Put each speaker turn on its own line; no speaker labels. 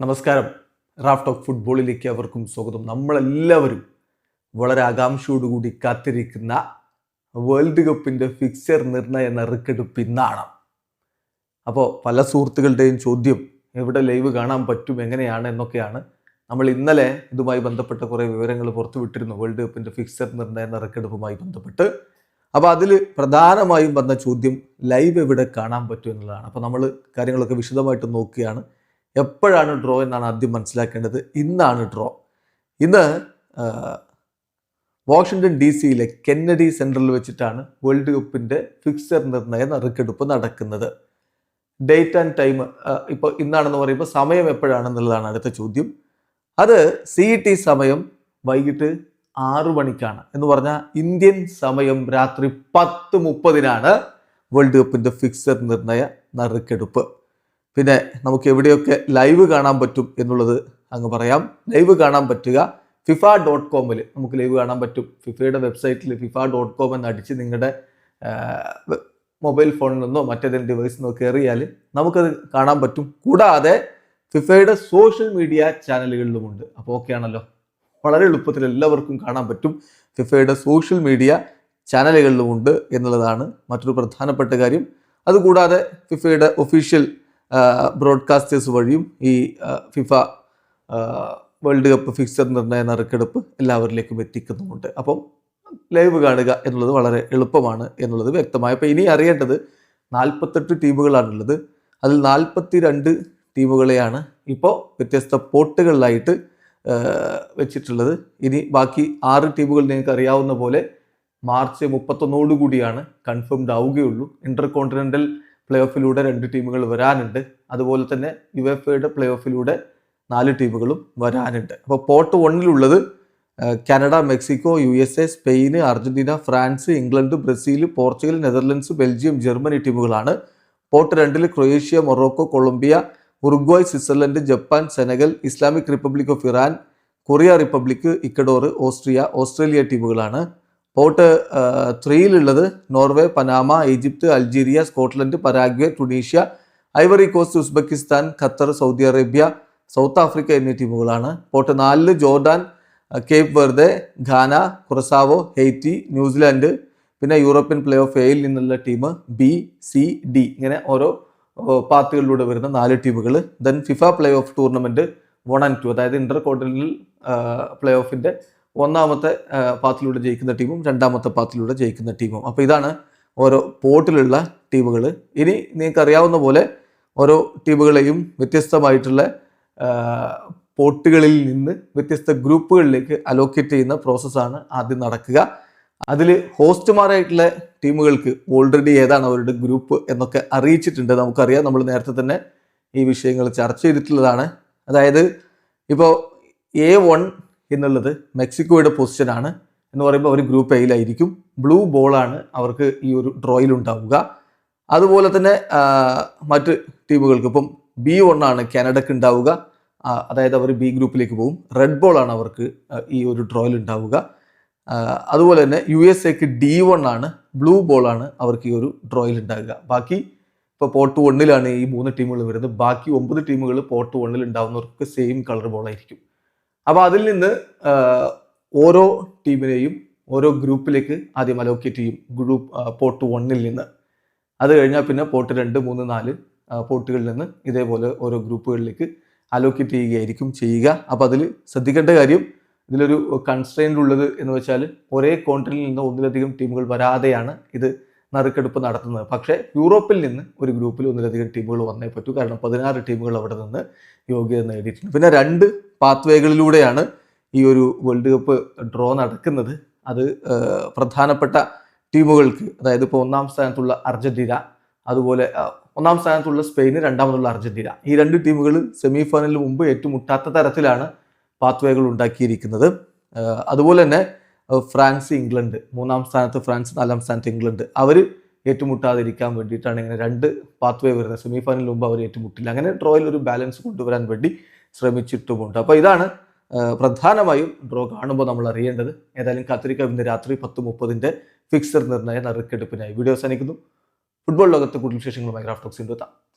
നമസ്കാരം. Raft of ഫുട്ബോളിലേക്ക് അവർക്കും സ്വാഗതം. നമ്മളെല്ലാവരും വളരെ ആകാംക്ഷയോടുകൂടി കാത്തിരിക്കുന്ന വേൾഡ് കപ്പിന്റെ ഫിക്സർ നിർണയ നറുക്കെടുപ്പ് ഇന്നാണ് അപ്പോൾ പല സുഹൃത്തുക്കളുടെയും ചോദ്യം എവിടെ ലൈവ് കാണാൻ പറ്റും എങ്ങനെയാണ് എന്നൊക്കെയാണ് നമ്മൾ ഇന്നലെ ഇതുമായി ബന്ധപ്പെട്ട കുറേ വിവരങ്ങൾ പുറത്തുവിട്ടിരുന്നു വേൾഡ് കപ്പിന്റെ ഫിക്സർ നിർണയ നറുക്കെടുപ്പുമായി ബന്ധപ്പെട്ട്. അപ്പോൾ അതിൽ പ്രധാനമായും വന്ന ചോദ്യം ലൈവ് എവിടെ കാണാൻ പറ്റും എന്നുള്ളതാണ്. അപ്പോൾ നമ്മൾ കാര്യങ്ങളൊക്കെ വിശദമായിട്ട് നോക്കുകയാണ്. എപ്പോഴാണ് ഡ്രോ എന്നാണ് ആദ്യം മനസ്സിലാക്കേണ്ടത്. ഇന്നാണ് ഡ്രോ ഇന്ന് വാഷിങ്ടൺ ഡി സിയിലെ കെന്നഡി സെന്ററിൽ വെച്ചിട്ടാണ് വേൾഡ് കപ്പിന്റെ ഫിക്സർ നിർണയ നറുക്കെടുപ്പ് നടക്കുന്നത്. ഡേറ്റ് ആൻഡ് ടൈം ഇപ്പോൾ ഇന്നാണെന്ന് പറയുമ്പോൾ സമയം എപ്പോഴാണെന്നുള്ളതാണ് അടുത്ത ചോദ്യം. അത് സി ടി സമയം വൈകിട്ട് ആറു മണിക്കാണ്. എന്ന് പറഞ്ഞാൽ ഇന്ത്യൻ സമയം രാത്രി പത്ത് മുപ്പതിനാണ് വേൾഡ് കപ്പിന്റെ ഫിക്സർ നിർണയ നറുക്കെടുപ്പ്. പിന്നെ നമുക്ക് എവിടെയൊക്കെ ലൈവ് കാണാൻ പറ്റും എന്നുള്ളത് അങ്ങ് പറയാം. ലൈവ് കാണാൻ പറ്റുക. ഫിഫ ഡോട്ട് കോമിൽ നമുക്ക് ലൈവ് കാണാൻ പറ്റും. ഫിഫയുടെ വെബ്സൈറ്റിൽ ഫിഫ ഡോട്ട് കോം എന്ന് അടിച്ച് നിങ്ങളുടെ മൊബൈൽ ഫോണിൽ നിന്നോ മറ്റേതെങ്കിലും ഡിവൈസിൽ നിന്നോ കയറിയാൽ നമുക്കത് കാണാൻ പറ്റും. കൂടാതെ ഫിഫയുടെ സോഷ്യൽ മീഡിയ ചാനലുകളിലുമുണ്ട് അപ്പോൾ ഓക്കെ ആണല്ലോ. വളരെ എളുപ്പത്തിൽ എല്ലാവർക്കും കാണാൻ പറ്റും. ഫിഫയുടെ സോഷ്യൽ മീഡിയ ചാനലുകളിലുമുണ്ട് എന്നുള്ളതാണ് മറ്റൊരു പ്രധാനപ്പെട്ട കാര്യം. അതുകൂടാതെ ഫിഫയുടെ ഒഫീഷ്യൽ ബ്രോഡ്കാസ്റ്റേഴ്സ് വഴിയും ഈ ഫിഫ വേൾഡ് കപ്പ് ഫിക്സർ നിർണയ നറുക്കെടുപ്പ് എല്ലാവരിലേക്കും എത്തിക്കുന്നുമുണ്ട്. അപ്പം ലൈവ് കാണുക എന്നുള്ളത് വളരെ എളുപ്പമാണ് എന്നുള്ളത് വ്യക്തമായി. അപ്പോൾ ഇനി അറിയേണ്ടത് നാൽപ്പത്തെട്ട് ടീമുകളാണുള്ളത്. അതിൽ നാൽപ്പത്തി രണ്ട് ടീമുകളെയാണ് ഇപ്പോൾ വ്യത്യസ്ത പോട്ടുകളിലായിട്ട് വെച്ചിട്ടുള്ളത്. ഇനി ബാക്കി ആറ് ടീമുകൾ നിങ്ങൾക്ക് അറിയാവുന്ന പോലെ മാർച്ച് മുപ്പത്തൊന്നോടുകൂടിയാണ് കൺഫേംഡ് ആവുകയുള്ളൂ. ഇന്റർ കോണ്ടിനെന്റൽ പ്ലേ ഓഫിലൂടെ രണ്ട് ടീമുകൾ വരാനുണ്ട്. അതുപോലെ തന്നെ യു എഫ് എയുടെ പ്ലേ ഓഫിലൂടെ നാല് ടീമുകളും വരാനുണ്ട്. അപ്പോൾ pot വണ്ണിലുള്ളത് Canada Mexico U S A Spain Argentina France England Brazil Portugal Netherlands Belgium Germany ടീമുകളാണ്. പോർട്ട് രണ്ടിൽ Croatia Morocco Colombia Uruguay Switzerland Japan Senegal Islamic Republic of Iran Korea Republic Ecuador Austria Australia ടീമുകളാണ്. Pot ത്രീയിലുള്ളത് Norway Panama Egypt Algeria Scotland Paraguay Tunisia Ivory Coast Uzbekistan Qatar Saudi Arabia South Africa എന്നീ ടീമുകളാണ്. Pot നാലിൽ Jordan Cape Verde Ghana Curacao Haiti New Zealand പിന്നെ European play off എയിൽ നിന്നുള്ള team B C D. ഇങ്ങനെ ഓരോ പാത്തുകളിലൂടെ വരുന്ന നാല് ടീമുകൾ. Then FIFA play off tournament one and two അതായത് ഇന്റർ കോണ്ടിനൽ പ്ലേ ഓഫിന്റെ ഒന്നാമത്തെ പാത്തിലൂടെ ജയിക്കുന്ന ടീമും രണ്ടാമത്തെ പാത്തിലൂടെ ജയിക്കുന്ന ടീമും. അപ്പോൾ ഇതാണ് ഓരോ പോർട്ടിലുള്ള ടീമുകൾ. ഇനി നിങ്ങൾക്ക് അറിയാവുന്ന പോലെ ഓരോ ടീമുകളെയും വ്യത്യസ്തമായിട്ടുള്ള പോട്ടുകളിൽ നിന്ന് വ്യത്യസ്ത ഗ്രൂപ്പുകളിലേക്ക് അലോക്കേറ്റ് ചെയ്യുന്ന പ്രോസസ്സാണ് ആദ്യം നടക്കുക. അതിൽ ഹോസ്റ്റുമാരായിട്ടുള്ള ടീമുകൾക്ക് ഓൾറെഡി ഏതാണ് അവരുടെ ഗ്രൂപ്പ് എന്നൊക്കെ അറിയിച്ചിട്ടുണ്ട്. നമുക്കറിയാം നമ്മൾ നേരത്തെ തന്നെ ഈ വിഷയങ്ങൾ ചർച്ച ചെയ്തിട്ടുള്ളതാണ്. അതായത് ഇപ്പോൾ എ വൺ എന്നുള്ളത് മെക്സിക്കോയുടെ പൊസിഷനാണ് എന്ന് പറയുമ്പോൾ അവർ ഗ്രൂപ്പ് എയിലായിരിക്കും ബ്ലൂ ബോളാണ് അവർക്ക് ഈ ഒരു ഡ്രോയിൽ ഉണ്ടാവുക. അതുപോലെ തന്നെ മറ്റ് ടീമുകൾക്ക് ഇപ്പം ബി ആണ് കാനഡക്ക് ഉണ്ടാവുക. അതായത് അവർ ബി ഗ്രൂപ്പിലേക്ക് പോകും. റെഡ് ബോളാണ് അവർക്ക് ഈ ഒരു ഡ്രോയിൽ ഉണ്ടാവുക. അതുപോലെ തന്നെ യു എസ് എക്ക് ഡി വൺ ആണ് ബ്ലൂ ബോൾ ആണ് അവർക്ക് ഈ ഒരു ഡ്രോയിൽ ഉണ്ടാവുക. ബാക്കി ഇപ്പോൾ പോർട്ട് വണ്ണിലാണ് ഈ മൂന്ന് ടീമുകൾ വരുന്നത്. ബാക്കി ഒമ്പത് ടീമുകൾ പോർട്ട് വണ്ണിൽ ഉണ്ടാവുന്നവർക്ക് സെയിം കളർ ബോൾ ആയിരിക്കും. അപ്പോൾ അതിൽ നിന്ന് ഓരോ ടീമിനെയും ഓരോ ഗ്രൂപ്പിലേക്ക് ആദ്യം അലോക്കേറ്റ് ചെയ്യും. ഗ്രൂപ്പ് പോർട്ട് വണ്ണിൽ നിന്ന്. അത് കഴിഞ്ഞാൽ പിന്നെ പോർട്ട് രണ്ട് മൂന്ന് നാല് പോർട്ടുകളിൽ നിന്ന് ഇതേപോലെ ഓരോ ഗ്രൂപ്പുകളിലേക്ക് അലോക്കേറ്റ് ചെയ്യുകയായിരിക്കും ചെയ്യുക. അപ്പോൾ അതിൽ ശ്രദ്ധിക്കേണ്ട കാര്യം ഇതിലൊരു കൺസ്ട്രെയിന്റ് ഉള്ളത് എന്ന് വെച്ചാൽ ഒരേ കോണ്ടിനിൽ നിന്ന് ഒന്നിലധികം ടീമുകൾ വരാതെയാണ് ഇത് നറുക്കെടുപ്പ് നടത്തുന്നത്. പക്ഷേ യൂറോപ്പിൽ നിന്ന് ഒരു ഗ്രൂപ്പിൽ ഒന്നിലധികം ടീമുകൾ വന്നേ പറ്റൂ. കാരണം പതിനാറ് ടീമുകൾ അവിടെ നിന്ന് യോഗ്യത നേടിയിട്ടുണ്ട്. പിന്നെ രണ്ട് പാത്വേകളിലൂടെയാണ് ഈ ഒരു വേൾഡ് കപ്പ് ഡ്രോ നടക്കുന്നത്. അത് പ്രധാനപ്പെട്ട ടീമുകൾക്ക് അതായത് ഇപ്പോൾ ഒന്നാം സ്ഥാനത്തുള്ള അർജന്റീന അതുപോലെ ഒന്നാം സ്ഥാനത്തുള്ള സ്പെയിന് രണ്ടാമതുള്ള അർജന്റീന. ഈ രണ്ട് ടീമുകൾ സെമി ഫൈനലിന് മുമ്പ് ഏറ്റുമുട്ടാത്ത തരത്തിലാണ് പാത്വേകൾ ഉണ്ടാക്കിയിരിക്കുന്നത്. അതുപോലെ തന്നെ ഫ്രാൻസ് ഇംഗ്ലണ്ട് മൂന്നാം സ്ഥാനത്ത് ഫ്രാൻസ് നാലാം സ്ഥാനത്ത് ഇംഗ്ലണ്ട്. അവർ ഏറ്റുമുട്ടാതിരിക്കാൻ വേണ്ടിയിട്ടാണ് ഇങ്ങനെ രണ്ട് പാത്വേ വരുന്നത്. സെമി ഫൈനലിന് മുമ്പ് അവർ ഏറ്റുമുട്ടില്ല. അങ്ങനെ ഡ്രോയിൽ ഒരു ബാലൻസ് കൊണ്ടുവരാൻ വേണ്ടി ശ്രമിച്ചിട്ടുമുണ്ട്. അപ്പോൾ ഇതാണ് പ്രധാനമായും ഡ്രോ കാണുമ്പോൾ നമ്മൾ അറിയേണ്ടത്. ഏതായാലും കാത്തിരിക്കാം. ഇന്ന് രാത്രി പത്ത് മുപ്പതിന്റെ ഫിക്സർ നിർണയ നറുക്കെടുപ്പിനായി. വീഡിയോ അവസാനിക്കുന്നു. ഫുട്ബോൾ ലോകത്ത് കൂടുതൽ വിശേഷങ്ങളുമായി ഗ്രാഫ്റ്റോക്സിന്റെ എത്താം.